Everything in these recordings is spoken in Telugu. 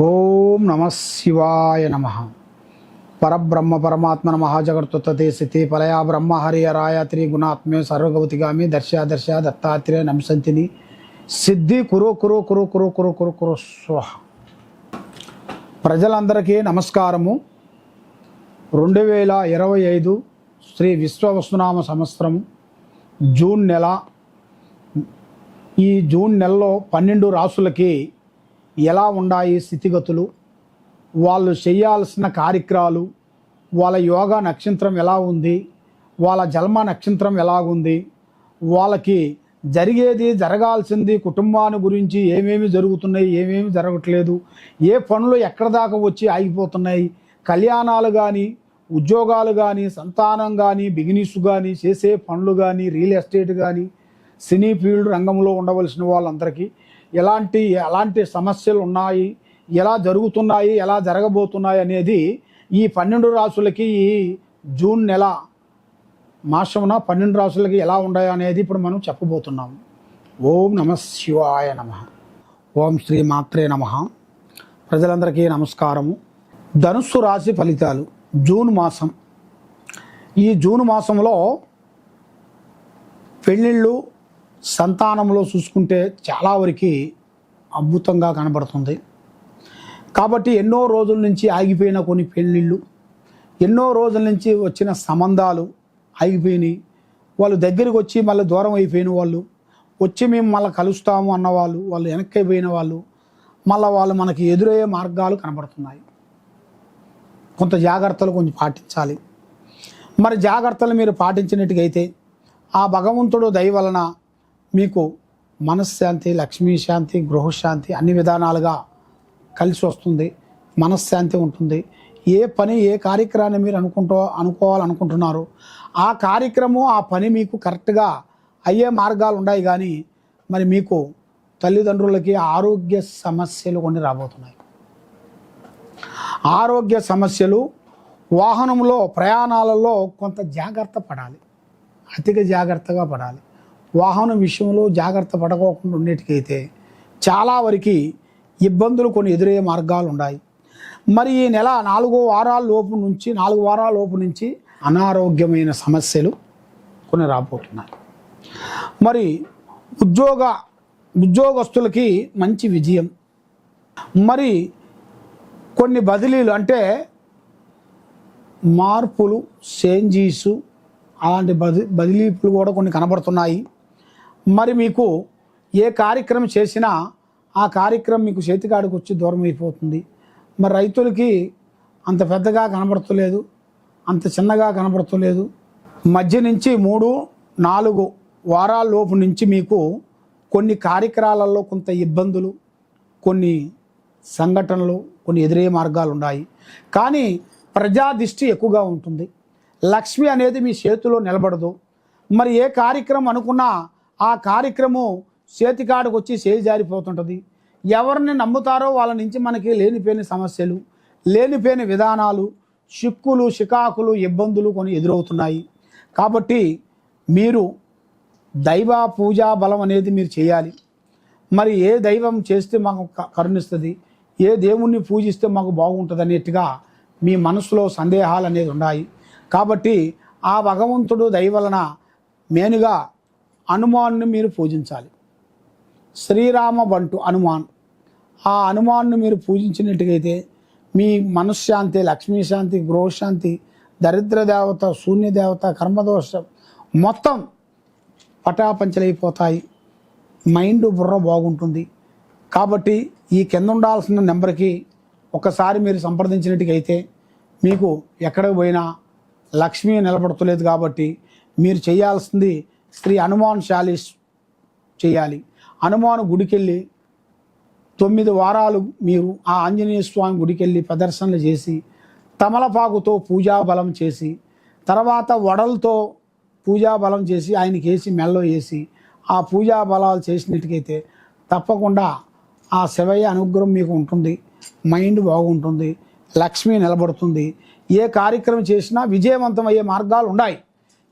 ఓం నమ శివాయ నమ. పరబ్రహ్మ పరమాత్మ మహాజగత్తుతే స్థితి పలయా బ్రహ్మ హరియరాయ త్రిగుణాత్మే సర్వగౌతిగామి దర్శ దర్శ దత్తాత్రేయ నంశంతిని సిద్ధి కురు కురు కురు కురు కురు కురు కురు స్వహ. ప్రజలందరికీ నమస్కారము. రెండు వేల ఇరవై ఐదు శ్రీ విశ్వవస్తునామ సంవత్సరము జూన్ నెల. ఈ జూన్ నెలలో పన్నెండు రాసులకి ఎలా ఉన్నాయి స్థితిగతులు? వాళ్ళు చేయాల్సిన కార్యక్రమాలు వాళ్ళ యోగా నక్షత్రం ఎలా ఉంది? వాళ్ళ జన్మ నక్షత్రం ఎలాగుంది వాళ్ళకి జరిగేది జరగాల్సింది కుటుంబాన్ని గురించి ఏమేమి జరుగుతున్నాయి ఏమేమి జరగట్లేదు ఏ పనులు ఎక్కడ దాకా వచ్చి ఆగిపోతున్నాయి కళ్యాణాలు కానీ ఉద్యోగాలు కానీ సంతానం కానీ బిజినెస్ కానీ చేసే పనులు కానీ రియల్ ఎస్టేట్ కానీ సినీ ఫీల్డ్ రంగంలో ఉండవలసిన వాళ్ళందరికీ ఎలాంటి ఎలాంటి సమస్యలు ఉన్నాయి ఎలా జరుగుతున్నాయి ఎలా జరగబోతున్నాయి అనేది ఈ పన్నెండు రాసులకి ఈ జూన్ నెల మాసమున పన్నెండు రాసులకి ఎలా ఉన్నాయో అనేది ఇప్పుడు మనం చెప్పబోతున్నాం. ఓం నమ శివాయ నమ. ఓం శ్రీ మాత్రే నమ. ప్రజలందరికీ నమస్కారము. ధనుస్సు రాశి ఫలితాలు జూన్ మాసం. ఈ జూన్ మాసంలో పెళ్ళిళ్ళు సంతానంలో చూసుకుంటే చాలా వరకు అద్భుతంగా కనబడుతుంది. కాబట్టి ఎన్నో రోజుల నుంచి ఆగిపోయిన కొన్ని పెళ్ళిళ్ళు ఎన్నో రోజుల నుంచి వచ్చిన సంబంధాలు ఆగిపోయినాయి. వాళ్ళు దగ్గరికి వచ్చి మళ్ళీ దూరం అయిపోయిన వాళ్ళు వచ్చి మేము మళ్ళీ కలుస్తాము అన్నవాళ్ళు వాళ్ళు వెనక్కి అయిపోయిన వాళ్ళు మళ్ళీ వాళ్ళు మనకి ఎదురయ్యే మార్గాలు కనబడుతున్నాయి. కొంత జాగ్రత్తలు కొంచెం పాటించాలి. మరి జాగ్రత్తలు మీరు పాటించినట్టుగైతే ఆ భగవంతుడు దయ వలన మీకు మనశ్శాంతి లక్ష్మీ శాంతి గృహశాంతి అన్ని విధానాలుగా కలిసి వస్తుంది. మనశ్శాంతి ఉంటుంది. ఏ పని ఏ కార్యక్రమాన్ని మీరు అనుకుంటూ అనుకోవాలనుకుంటున్నారు ఆ కార్యక్రమం ఆ పని మీకు కరెక్ట్గా అయ్యే మార్గాలు ఉన్నాయి కానీ మరి మీకు తల్లిదండ్రులకి ఆరోగ్య సమస్యలు కొన్ని రాబోతున్నాయి. ఆరోగ్య సమస్యలు వాహనంలో ప్రయాణాలలో కొంత జాగ్రత్త పడాలి. అతిగా జాగ్రత్తగా పడాలి. వాహనం విషయంలో జాగ్రత్త పడకోకుండా ఉండేటికైతే చాలా వరకు ఇబ్బందులు కొన్ని ఎదురయ్యే మార్గాలు ఉన్నాయి. మరి ఈ నెల నాలుగో వారాల లోపు నుంచి నాలుగు వారాల లోపు నుంచి అనారోగ్యమైన సమస్యలు కొన్ని రాబోతున్నాయి. మరి ఉద్యోగ ఉద్యోగస్తులకి మంచి విజయం. మరి కొన్ని బదిలీలు అంటే మార్పులు చేంజీసు అలాంటి బది బదిలీపులు కూడా కొన్ని కనబడుతున్నాయి. మరి మీకు ఏ కార్యక్రమం చేసినా ఆ కార్యక్రమం మీకు చేతికాడికి వచ్చి దూరం అయిపోతుంది. మరి రైతులకి అంత పెద్దగా కనబడతలేదు అంత చిన్నగా కనబడతలేదు. మధ్య నుంచి మూడు నాలుగు వారాల్లోపు నుంచి మీకు కొన్ని కార్యక్రమాలలో కొంత ఇబ్బందులు కొన్ని సంఘటనలు కొన్ని ఎదురయ్యే మార్గాలు ఉన్నాయి. కానీ ప్రజాదిష్టి ఎక్కువగా ఉంటుంది. లక్ష్మి అనేది మీ చేతిలో నిలబడదు. మరి ఏ కార్యక్రమం అనుకున్నా ఆ కార్యక్రమం చేతికాడకు వచ్చి చేయి జారిపోతుంటుంది. ఎవరిని నమ్ముతారో వాళ్ళ నుంచి మనకి లేనిపోయిన సమస్యలు లేనిపోయిన విధానాలు చిక్కులు చికాకులు ఇబ్బందులు కొన్ని ఎదురవుతున్నాయి. కాబట్టి మీరు దైవ పూజా బలం అనేది మీరు చేయాలి. మరి ఏ దైవం చేస్తే మాకు క- కరుణిస్తుంది ఏ దేవుణ్ణి పూజిస్తే మాకు బాగుంటుంది అనేట్టుగా మీ మనసులో సందేహాలు అనేది ఉన్నాయి. కాబట్టి ఆ భగవంతుడు దయవలన మేనుగా హనుమాన్ను మీరు పూజించాలి. శ్రీరామ బంటు హనుమాన్ ఆ హనుమాన్ను మీరు పూజించినట్టుగైతే మీ మనశ్శాంతి లక్ష్మీ శాంతి గృహశాంతి దరిద్ర దేవత శూన్య దేవత కర్మదోషం మొత్తం పటాపంచలైపోతాయి. మైండ్ బుర్ర బాగుంటుంది. కాబట్టి ఈ కింద ఉండాల్సిన నెంబర్కి ఒకసారి మీరు సంప్రదించినట్టుగైతే మీకు ఎక్కడికి పోయినా లక్ష్మి నిలబడతలేదు కాబట్టి మీరు చేయాల్సింది శ్రీ హనుమాన్ చాలీస్ చేయాలి. హనుమాన్ గుడికెళ్ళి తొమ్మిది వారాలు మీరు ఆ ఆంజనేయ స్వామి గుడికెళ్ళి ప్రదర్శనలు చేసి తమలపాకుతో పూజా బలం చేసి తర్వాత వడలతో పూజా బలం చేసి ఆయనకి వేసి మెల్లో వేసి ఆ పూజా బలాలు చేసినట్టుకైతే తప్పకుండా ఆ శివయ్య అనుగ్రహం మీకు ఉంటుంది. మైండ్ బాగుంటుంది. లక్ష్మి నిలబడుతుంది. ఏ కార్యక్రమం చేసినా విజయవంతం అయ్యే మార్గాలు ఉన్నాయి.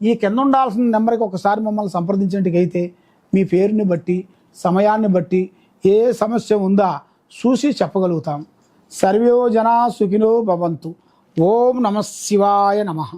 ఈ కింద ఉండాల్సిన నెంబర్కి ఒకసారి మమ్మల్ని సంప్రదించినట్టుకైతే మీ పేరుని బట్టి సమయాన్ని బట్టి ఏ సమస్య ఉందా చూసి చెప్పగలుగుతాం. సర్వో జనా సుఖినో భవంతు. ఓం నమ శివాయ నమః.